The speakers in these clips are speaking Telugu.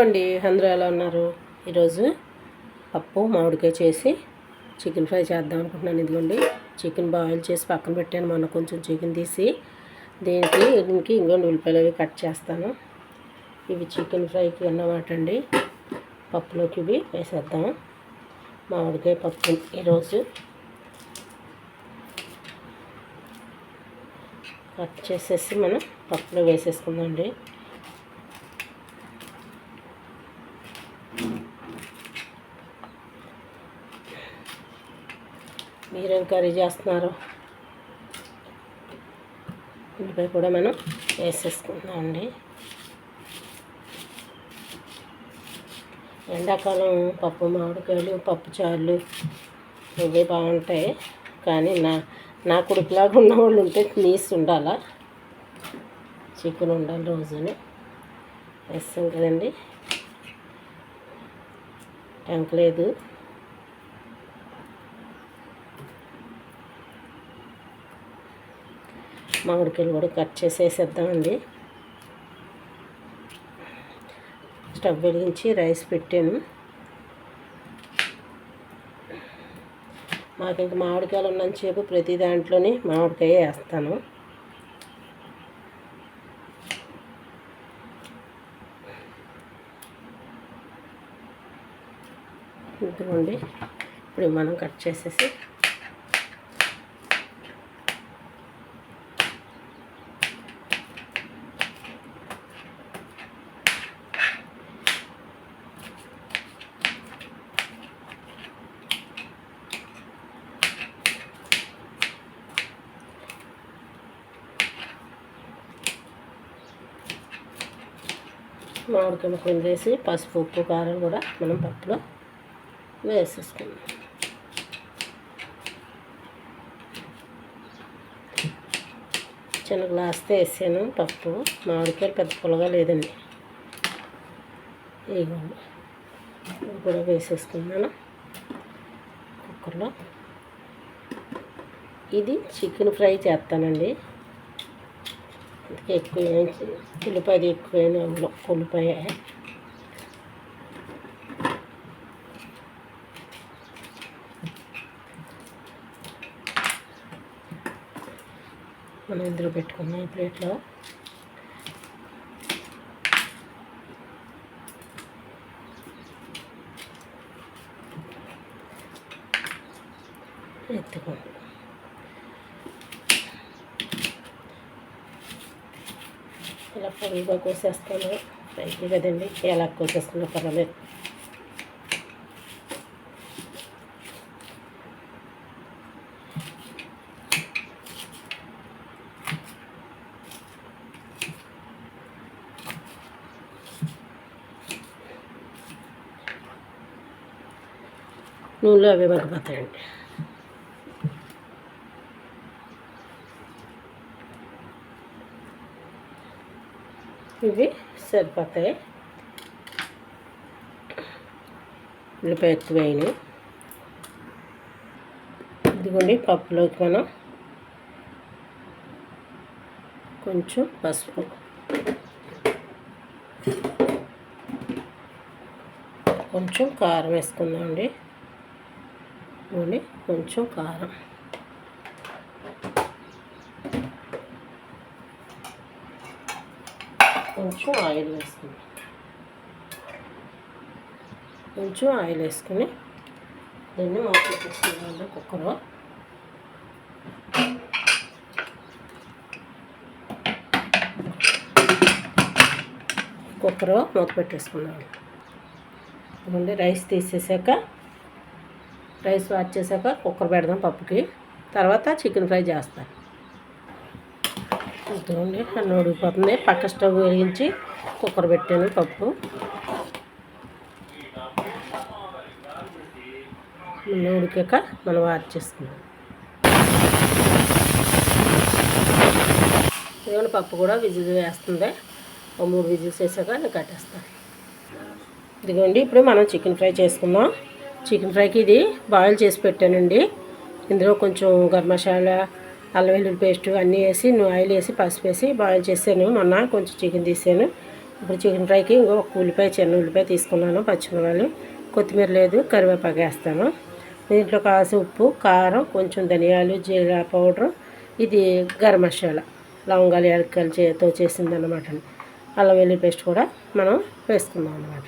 అండి అందరూ ఎలా ఉన్నారు? ఈరోజు పప్పు మామిడికాయ చేసి చికెన్ ఫ్రై చేద్దాం అనుకుంటున్నాను. ఇదిగోండి చికెన్ బాయిల్ చేసి పక్కన పెట్టాను. మొన్న కొంచెం చికెన్ తీసి దీనికి దీనికి ఇంకోండి ఉల్లిపాయలు అవి కట్ చేస్తాను. ఇవి చికెన్ ఫ్రైకి అన్నమాట అండి. పప్పులోకి ఇవి వేసేద్దాం. మామిడికాయ పప్పు ఈరోజు కట్ చేసేసి మనం పప్పులో వేసేసుకుందాం అండి. మీరేం కర్రీ చేస్తున్నారు? ఉల్లిపాయ కూడా మనం వేసేసుకుందామండి. ఎండాకాలం పప్పు మామిడికాయలు పప్పు చారులు ఇవి బాగుంటాయి. కానీ నా నా కొడుకులాగా ఉన్న వాళ్ళు ఉంటే నీస్ ఉండాలా? చికెన్ ఉండాలి రోజుని. వేస్తాం కదండి. టెంక్ లేదు. మామిడికాయలు కూడా కట్ చేసేసేద్దామండి. స్టవ్ వెలిగించి రైస్ పెట్టాను. మాకు ఇంక మామిడికాయలు ఉన్నంతసేపు ప్రతి దాంట్లోనే మామిడికాయ వేస్తాను. ఇదిగోండి ఇప్పుడు మనం కట్ చేసేసి మామిడికాయ ముక్కలు వేసి పసుపు ఉప్పు కారం కూడా మనం పప్పులో వేసేసుకుందాం. చిన్న గ్లాస్తో వేసాను పప్పు. మామిడికాయలు పెద్ద పుల్లగా లేదండి. ఇవ్వండి ఇది కూడా వేసేసుకున్నాను. కుక్కర్లో. ఇది చికెన్ ఫ్రై చేస్తానండి. ఎక్కువ ఉల్లిపాయ ఎక్కువైన ఉల్లిపాయ. మనం ఇందులో పెట్టుకున్నాం ఈ ప్లేట్లో. ఇలా పొడిగా కోసేస్తాను ఫ్రైకి కదండి ఎలా కోసేసుకున్నా పర్వాలేదు నూనెలో అవి మగ్గిపోతాయండి ఇవి సరిపోతాయి. ఉల్లిపాయ ఎక్కువ ఇదిగోండి పప్పులోకి మనం కొంచెం పసుపు. కొంచెం కారం వేసుకుందామండి. ఇదిగోండి కొంచెం కారం. కొంచెం ఆయిల్ వేసుకుందాం కొంచెం ఆయిల్ వేసుకుని దీన్ని మాకు పెట్టేసుకుందాం కుక్కర్లో కుక్కర్ మూత పెట్టేసుకున్నాం ముందు రైస్ తీసేసాక? రైస్ వాచ్ చేశాక కుక్కర్ పెడదాం పప్పుకి. తర్వాత చికెన్ ఫ్రై చేస్తాను ఇదిగోండి అన్న ఉడికిపోతుంది. పక్క స్టవ్ వెలిగించి కుక్కర్ పెట్టాను పప్పు. నూనె ఉడికాక మనం వాచ్ చేసుకుందాం. ఇదిగోండి పప్పు కూడా విజిల్ వేస్తుంది. ఒక మూడు విజిల్స్ వేసాక నేను కట్టేస్తాను ఇదిగోండి ఇప్పుడు మనం చికెన్ ఫ్రై చేసుకుందాం. చికెన్ ఫ్రైకి ఇది బాయిల్ చేసి పెట్టానండి. ఇందులో కొంచెం గర్మశాల అల్లం వెల్లుల్లి పేస్ట్ అన్నీ వేసి ఆయిల్ వేసి పసుపు వేసి బాయిల్ చేసాను మొన్న కొంచెం చికెన్ తీసాను. ఇప్పుడు చికెన్ ఫ్రైకి ఇంకో ఒక ఉల్లిపాయ చిన్న ఉల్లిపాయ తీసుకున్నాను పచ్చిమిరపాయలు కొత్తిమీర లేదు కరివేపాకు వేస్తాను. దీంట్లో కాసి ఉప్పు కారం కొంచెం ధనియాలు జీరా పౌడర్ ఇది గరం మసాలా. లవంగాలు యాలక్కలు చేతో చేసిందన్నమాట. అల్లం వెల్లుల్లి పేస్ట్ కూడా మనం వేసుకుందాం అన్నమాట.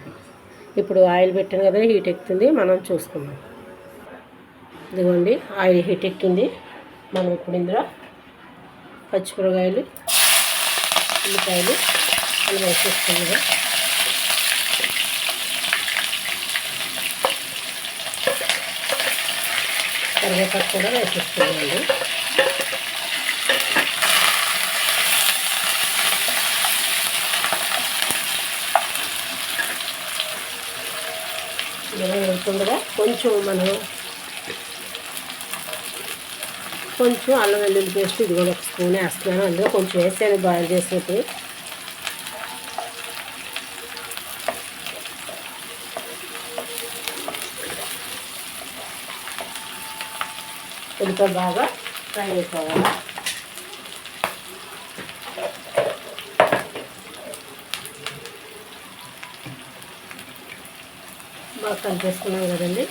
ఇప్పుడు ఆయిల్ పెట్టాను కదా హీట్ ఎక్కుతుంది మనం చూసుకుందాం. ఇదిగోండి ఆయిల్ హీట్ ఎక్కింది మనం ఇప్పుడు ఇందులో పచ్చిమిరకాయలు ఉల్లిపాయలు అలా వేసేసుకున్నాము కరివేపాకు కూడా వేసేసుకున్నామండి ఇలా వేస్తుండగా కొంచెం మనం కొంచెం అల్లం వెల్లుల్లి పేస్ట్ ఇది కూడా ఒక స్పూన్ వేస్తున్నాను. అందులో కొంచెం వేసాను బాయిల్ చేసినప్పుడు. ఉల్లిపాయ బాగా ఫ్రై అయిపోవాలి. బాగా కలిపేసుకున్నాం కదండి.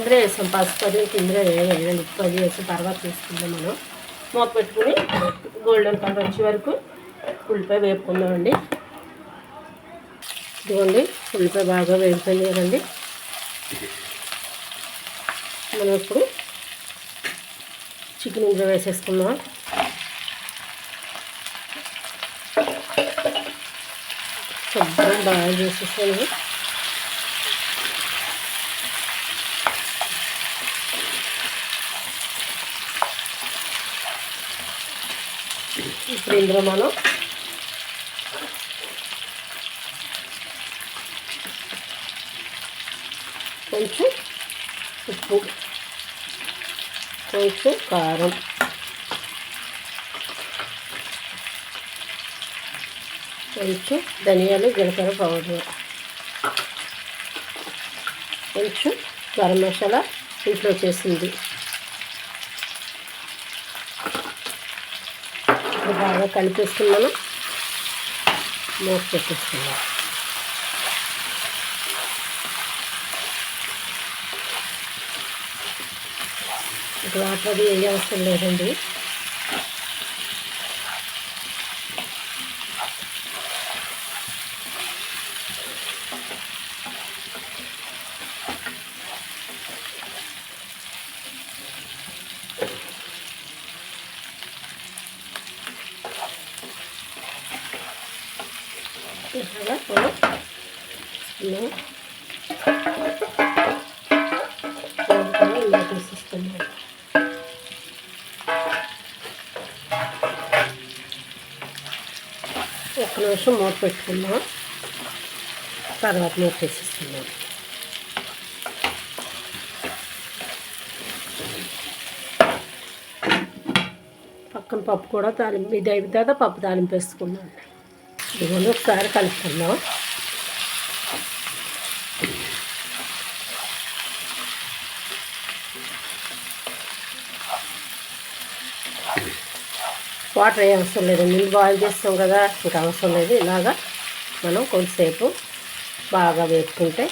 అందులో వేసాం. పసుపు అది ఇందులో వేయాలి. ఉప్పు అది వేసి తర్వాత తీసుకుందాం మనం. మూత పెట్టుకుని గోల్డెన్ కలర్ వచ్చే వరకు ఉల్లిపాయ వేపుకుందామండి. ఇదిగోండి ఉల్లిపాయ బాగా వేగిపోయింది కదండి. మనం ఇప్పుడు చికెన్ ఇందులో వేసేసుకుందాం. శుభ్రం బాగా చేసేసాను ఇప్పుడు ఇందులో మనం కొంచెం ఉప్పు కొంచెం కారం. కొంచెం ధనియాలు జీలకర్ర పౌడర్. కొంచెం గరం మసాలా ఇంట్లో చేసింది. ఇప్పుడు బాగా కలిపేసుకున్నాను. మూత పెట్టేసుకున్నాను ఇక వాటర్ అది ఏ అవసరం లేదండి. ఇలాగా మనం ఇలా ఇలా తీసేస్తున్నాం ఒక్క నిమిషం మూత పెట్టుకుందాం తర్వాత మూత వేసేస్తున్నాం పక్కన పప్పు కూడా తాలింపు ఇది అయిన తర్వాత పప్పు తాలింపు వేసుకున్నాం ఇదిగోండి ఒకసారి కలుపుకుందాం. వాటర్ ఏం అవసరం లేదు నీళ్ళు బాయిల్ చేస్తాం కదా ఇంకా అవసరం లేదు. ఇలాగా మనం కొంతసేపు బాగా వేసుకుంటే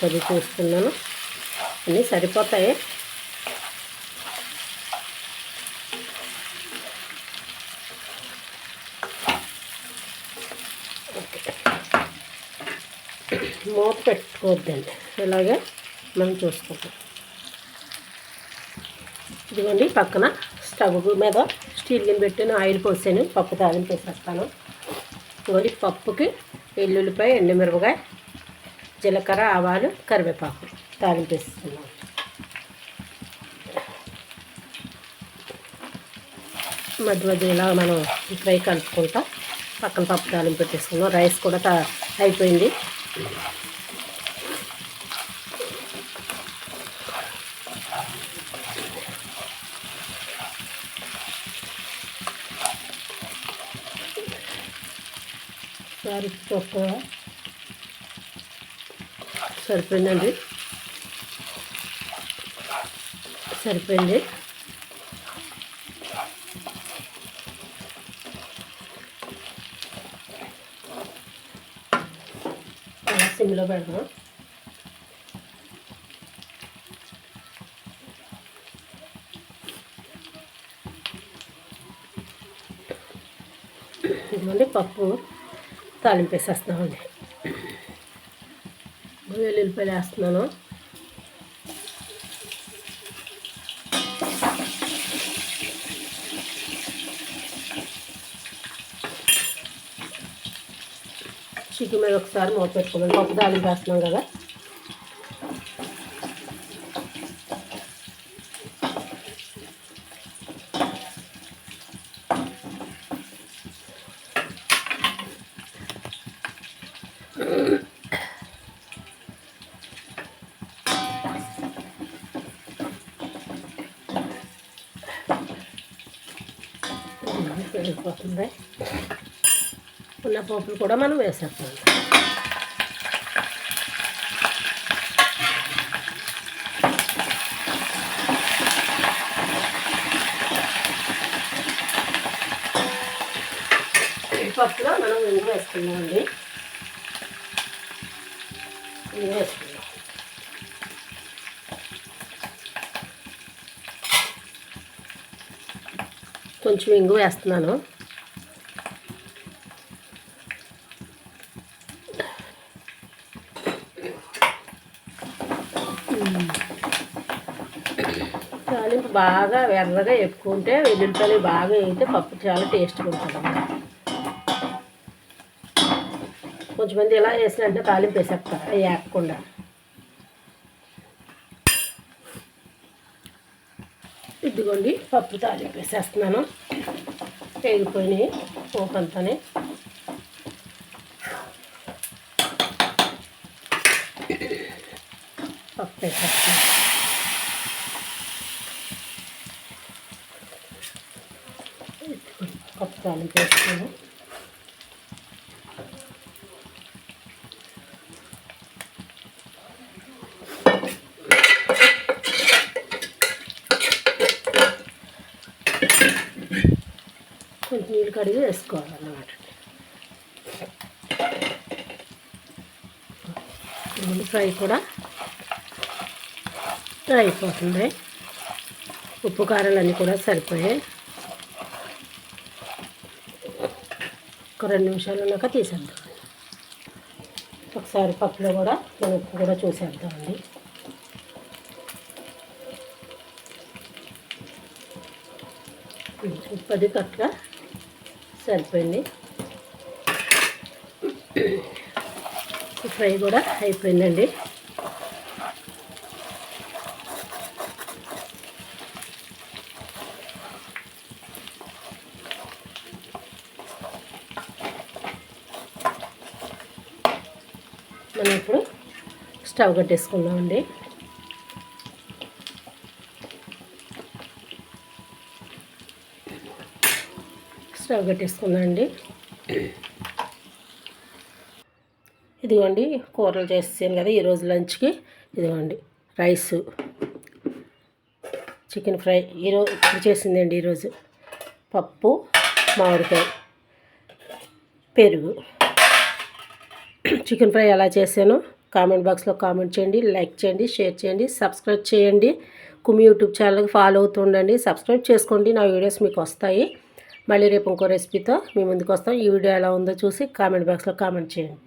కొద్ది చూస్తున్నాను. అన్నీ సరిపోతాయి మూత పెట్టుకోవద్దండి. ఇలాగే మనం చూసుకుంటాం. ఇదిగోండి పక్కన స్టవ్ మీద స్టీల్ గిన్నె పెట్టాను ఆయిల్ పోసాను పప్పు తాలింపు పోసేస్తాను ఇదిగోండి పప్పుకి ఎల్లుల్లిపాయ ఎండుమిరపకాయ జీలకర్ర ఆవాలు కరివేపాకు తాలింపు వేస్తున్నాను మధ్య మధ్య ఇలా మనం ఫ్రై కలుపుకుంటా. పక్కన పప్పు తాలింపు పెట్టేసుకున్నాం. రైస్ కూడా తా అయిపోయింది. సారిపోక సరిపోయిందండి? సరిపోయింది? సిమ్లో పెడదాం. ఇదిగోండి పప్పు. తాలింపు వేసేస్తున్నామండి వెల్లుల్లిపాయలు వేస్తున్నాను. చికెన్ మీద ఒకసారి మూత పెట్టుకోవాలి పప్పు తాలింపు వేస్తున్నాం కదా. ఉన్న పప్పులు కూడా మనం వేసేస్తాం. పప్పులో మనం ఇంగు వేసుకున్నామండి ఇంగు వేసుకున్నాం కొంచెం ఇంగు వేస్తున్నాను తాలింపు బాగా ఎర్రగా ఎక్కువ ఉంటే వెల్లుల్లిపాయలు బాగా వేయితే పప్పు చాలా టేస్ట్గా ఉంటుంది కొంచెం మంది ఎలా వేసినంటే తాలింపు వేసేస్తారు అవి వేయకుండా. ఇదిగోండి పప్పు తాలింపు వేసేస్తున్నాను. వేగిపోయినాయి పోపు పప్పు వేసేస్తున్నాను పప్పు తాలింపు వేస్తున్నాను కొంచెం నీళ్ళు కడిగి వేసుకోవాలన్నమాట. ఫ్రై కూడా ఫ్రై అయిపోతుంది. ఉప్పు కారాలు అన్నీ కూడా సరిపోయాయి. ఒక రెండు నిమిషాలు ఉన్నాక తీసేద్దాం ఒకసారి పప్పులో కూడా మన ఉప్పు కూడా చూసేద్దామండి. ఉప్పు కట్ల సరిపోయింది. ఫ్రై కూడా అయిపోయిందండి. మనం ఇప్పుడు స్టవ్ కట్టేసుకుందామండి. స్టవ్ కట్టేసుకుందామండి. ఇదిగోండి కూరలు చేసాను కదా ఈరోజు లంచ్కి. ఇదిగోండి రైస్ చికెన్ ఫ్రై. ఈరోజు ఇప్పుడు చేసిందండి ఈరోజు పప్పు మామిడికాయ పెరుగు. చికెన్ ఫ్రై ఎలా చేశానో కామెంట్ బాక్స్లో కామెంట్ చేయండి లైక్ చేయండి షేర్ చేయండి సబ్స్క్రైబ్ చేయండి. కుమి యూట్యూబ్ ఛానల్కి ఫాలో అవుతుండండి సబ్స్క్రైబ్ చేసుకోండి. నా వీడియోస్ మీకు వస్తాయి. మళ్ళీ రేపు ఇంకో రెసిపీతో మీ ముందుకు వస్తాం. ఈ వీడియో ఎలా ఉందో చూసి కామెంట్ బాక్స్లో కామెంట్ చేయండి.